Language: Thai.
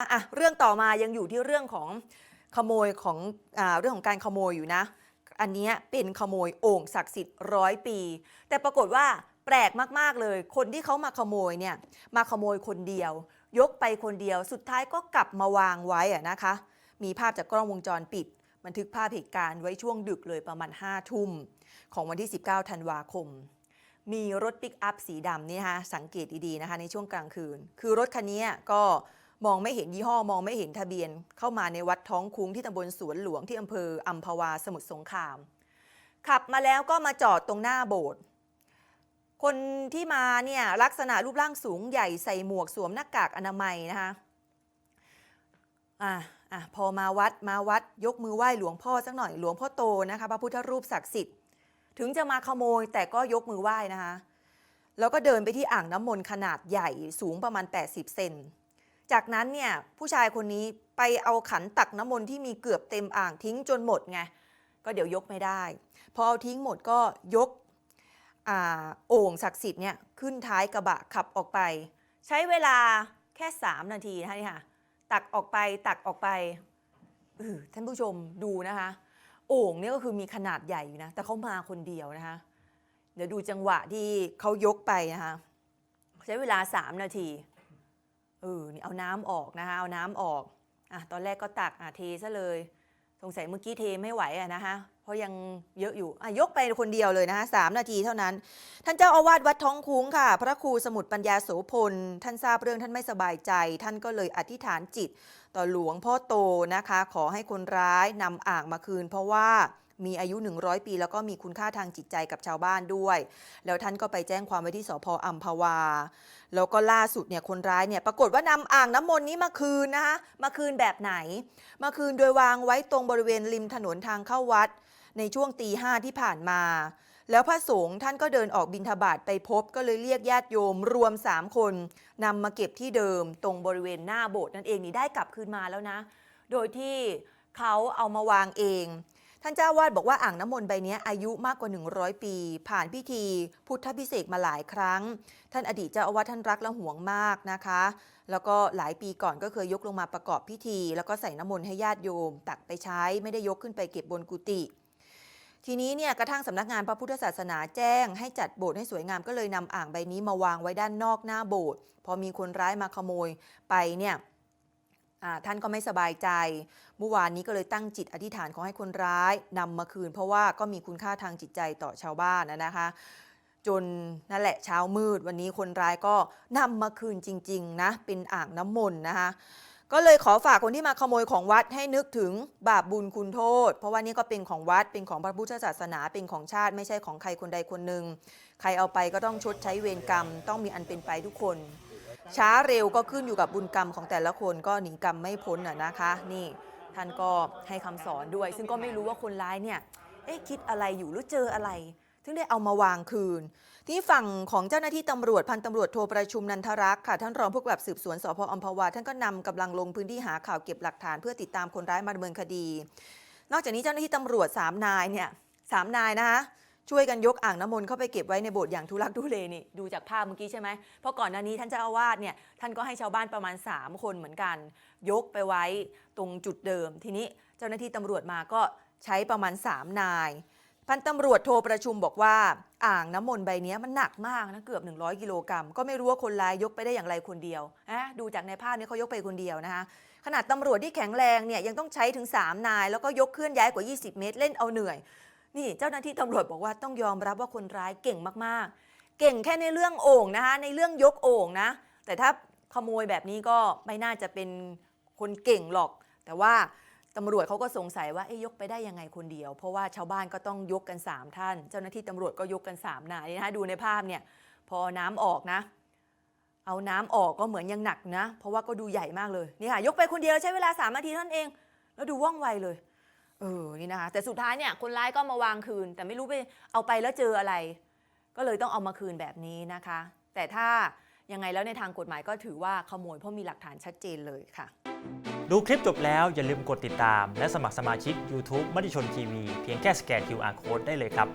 อะเรื่องต่อมายังอยู่ที่เรื่องของขโมยของอาเรื่องของการขโมยอยู่นะ อันนี้เป็นขโมยโอ่งศักดิ์สิทธิ์ร้อยปี แต่ปรากฏว่าแปลกมาก ๆ เลย คนที่เขามาขโมยเนี่ยมาขโมยคนเดียว ยกไปคนเดียวสุดท้ายก็กลับมาวางไว้อะนะคะ มีภาพจากกล้องวงจรปิด บันทึกภาพเหตุการณ์ไว้ช่วงดึกเลยประมาณ5ทุ่มของวันที่ 19ธันวาคม มีรถปิกอัพสีดำนี่นะคะสังเกตดีๆนะคะในช่วงกลางคืน คือรถคันนี้ก็ มองไม่เห็นยี่ห้อมองไม่เห็นทะเบียน เข้ามาในวัดท้องคุ้งที่ตำบลสวนหลวงที่อำเภออัมพวาสมุทรสงคราม ขับมาแล้วก็มาจอดตรงหน้าโบสถ์คนที่มาเนี่ยลักษณะรูปร่างสูงใหญ่ใส่หมวกสวมหน้ากากอนามัยนะคะอะอะพอมาวัดมาวัดยกมือไหว้หลวงพ่อสักหน่อยหลวงพ่อโตนะคะพระพุทธรูปศักดิ์สิทธิ์ถึงจะมาขโมยแต่ก็ยกมือไหว้นะคะแล้วก็เดินไปที่อ่างน้ำมนต์ขนาดใหญ่สูงประมาณ 80 เซน จากนั้นเนี่ยผู้ชายคนนี้ไปเอาขันตักน้ำมนต์ที่มีเกือบเต็มอ่างทิ้งจนหมดไงก็เดี๋ยวยกไม่ได้ พอเอาทิ้งหมดก็ยกโอ่งศักดิ์สิทธิ์เนี่ยขึ้นท้ายกระบะขับออกไป ใช้เวลาแค่ 3 นาทีนะคะนี่ค่ะตักออกไปตักออกไปท่านผู้ชมดูนะคะ โอ่งเนี่ยก็คือมีขนาดใหญ่อยู่นะ แต่เขามาคนเดียวนะคะ เดี๋ยวดูจังหวะที่เขายกไปนะคะ ใช้เวลา 3 นาที เออนี่เอาน้ำออกนะคะ เอาน้ำออกอะตอนแรกก็ตักอะเทซะเลย สงสัยเมื่อกี้เทไม่ไหวอะนะคะ เพราะยังเยอะอยู่อะยกไปคนเดียวเลยนะคะสามนาทีเท่านั้น ท่านเจ้าอาวาสวัดท้องคุ้งค่ะ พระครูสมุทรปัญญาโสพล ท่านทราบเรื่องท่านไม่สบายใจ ท่านก็เลยอธิษฐานจิต ต่อหลวงพ่อโตนะคะ ขอให้คนร้ายนำอ่างมาคืน เพราะว่า มีอายุ 100 ปี แล้วก็มีคุณค่าทางจิตใจกับชาวบ้านด้วย แล้วท่านก็ไปแจ้งความไว้ที่สพอัมพวา แล้วก็ล่าสุดเนี่ยคนร้ายเนี่ยปรากฏว่านำอ่างน้ำมนต์นี้มาคืนนะคะมาคืนแบบไหน มาคืนโดยวางไว้ตรงบริเวณริมถนนทางเข้าวัด ในช่วงตีห้าที่ผ่านมาแล้วพระสงฆ์ท่านก็เดินออกบิณฑบาตไปพบก็เลยเรียกญาติโยมรวม 3 คนนำมาเก็บที่เดิมตรงบริเวณหน้าโบสถ์นั่นเองนี่ได้กลับคืนมาแล้วนะ โดยที่เขาเอามาวางเอง ท่านเจ้าวาดบอกว่าอ่างน้ำมนต์ใบนี้อายุมากกว่า 100 ปี ผ่านพิธี พุทธพิเศษมาหลายครั้ง ท่านอดีตเจ้าอาวาสท่านรักและห่วงมากนะคะ แล้วก็หลายปีก่อนก็เคยยกลงมาประกอบพิธี แล้วก็ใส่น้ำมนต์ให้ญาติโยม ตักไปใช้ไม่ได้ยกขึ้นไปเก็บบนกุฏิทีนี้เนี่ยกระทั่งสำนักงานพระพุทธศาสนาแจ้ง ให้จัดโบสถ์ให้สวยงามก็เลยนำอ่างใบนี้มาวางไว้ด้านนอกหน้าโบสถ์พอมีคนร้ายมาขโมยไปเนี่ย ท่านก็ไม่สบายใจ เมื่อวานนี้ก็เลยตั้งจิตอธิษฐานขอให้คนร้ายนำมาคืน เพราะว่าก็มีคุณค่าทางจิตใจต่อชาวบ้านนะนะคะ จนนั่นแหละเช้ามืดวันนี้คนร้ายก็นำมาคืนจริงๆนะเป็นอ่างน้ำมนต์นะคะก็เลยขอฝากคนที่มาขโมยของวัดให้นึกถึงบาปบุญคุณโทษ เพราะว่านี่ก็เป็นของวัดเป็นของพระพุทธศาสนาเป็นของชาติไม่ใช่ของใครคนใดคนหนึ่งใครเอาไปก็ต้องชดใช้เวรกรรม ต้องมีอันเป็นไปทุกคน ช้าเร็วก็ขึ้นอยู่กับบุญกรรมของแต่ละคนก็หนีกรรมไม่พ้นน่ะนะคะ นี่ท่านก็ให้คำสอนด้วย ซึ่งก็ไม่รู้ว่าคนร้ายเนี่ยเอ๊ะคิดอะไรอยู่หรือเจออะไร ถึงได้เอามาวางคืน ที่ฝั่งของเจ้าหน้าที่ตำรวจพันตำรวจโทประชุมนันทรักษ์ค่ะท่านรองผู้กำกับสืบสวนสพอัมพวาท่านก็นำกำลังลงพื้นที่หาข่าวเก็บหลักฐานเพื่อติดตามคนร้ายมาดำเนินคดี นอกจากนี้เจ้าหน้าที่ตำรวจสามนายเนี่ยสามนายนะคะ ช่วยกันยกอ่างน้ำมนต์เข้าไปเก็บไว้ในโบสถ์อย่างทุลักทุเลนี่ดูจากภาพเมื่อกี้ใช่ไหมเพราะก่อนหน้านี้ท่านเจ้าอาวาสเนี่ยท่านก็ให้ชาวบ้านประมาณ 3 คนเหมือนกัน ยกไปไว้ตรงจุดเดิม ทีนี้เจ้าหน้าที่ตำรวจมาก็ใช้ประมาณ 3 นายพันตำรวจโทรประชุมบอกว่า อ่างน้ำมนต์ใบนี้มันหนักมากนะเกือบ 100 กิโลกรัม ก็ไม่รู้ว่าคนร้ายยกไปได้อย่างไรคนเดียวนะดูจากในภาพนี้เขายกไปคนเดียวนะคะขนาดตำรวจที่แข็งแรงเนี่ยยังต้องใช้ถึง 3 นาย แล้วก็ยกเคลื่อนย้ายกว่า 20 เมตรเล่นเอาเหนื่อย นี่เจ้าหน้าที่ตำรวจบอกว่าต้องยอมรับว่าคนร้ายเก่งมากๆ เก่งแค่ในเรื่องโอ่งนะคะในเรื่องยกโอ่งนะ แต่ถ้าขโมยแบบนี้ก็ไม่น่าจะเป็นคนเก่งหรอก แต่ว่าตำรวจเขาก็สงสัยว่าเอ๊ยยกไปได้ยังไงคนเดียว เพราะว่าชาวบ้านก็ต้องยกกัน 3 ท่าน เจ้าหน้าที่ตำรวจก็ยกกัน3นายนะคะดูในภาพเนี่ยพอน้ำออกนะ เอาน้ำออกก็เหมือนยังหนักนะ เพราะว่าก็ดูใหญ่มากเลยนี่ค่ะยกไปคนเดียวใช้เวลา3นาทีเท่านั้นเอง แล้วดูว่องไวเลย เออ นี่นะคะ แต่สุดท้ายเนี่ยคนร้ายก็มาวางคืน แต่ไม่รู้ไปเอาไปแล้วเจออะไร ก็เลยต้องเอามาคืนแบบนี้นะคะ แต่ถ้ายังไงแล้วในทางกฎหมายก็ถือว่าขโมยเพราะมีหลักฐานชัดเจนเลยค่ะ ดูคลิปจบแล้วอย่าลืมกดติดตาม และสมัครสมาชิก YouTube มติชนทีวีเพียงแค่สแกน QR Code ได้เลยครับ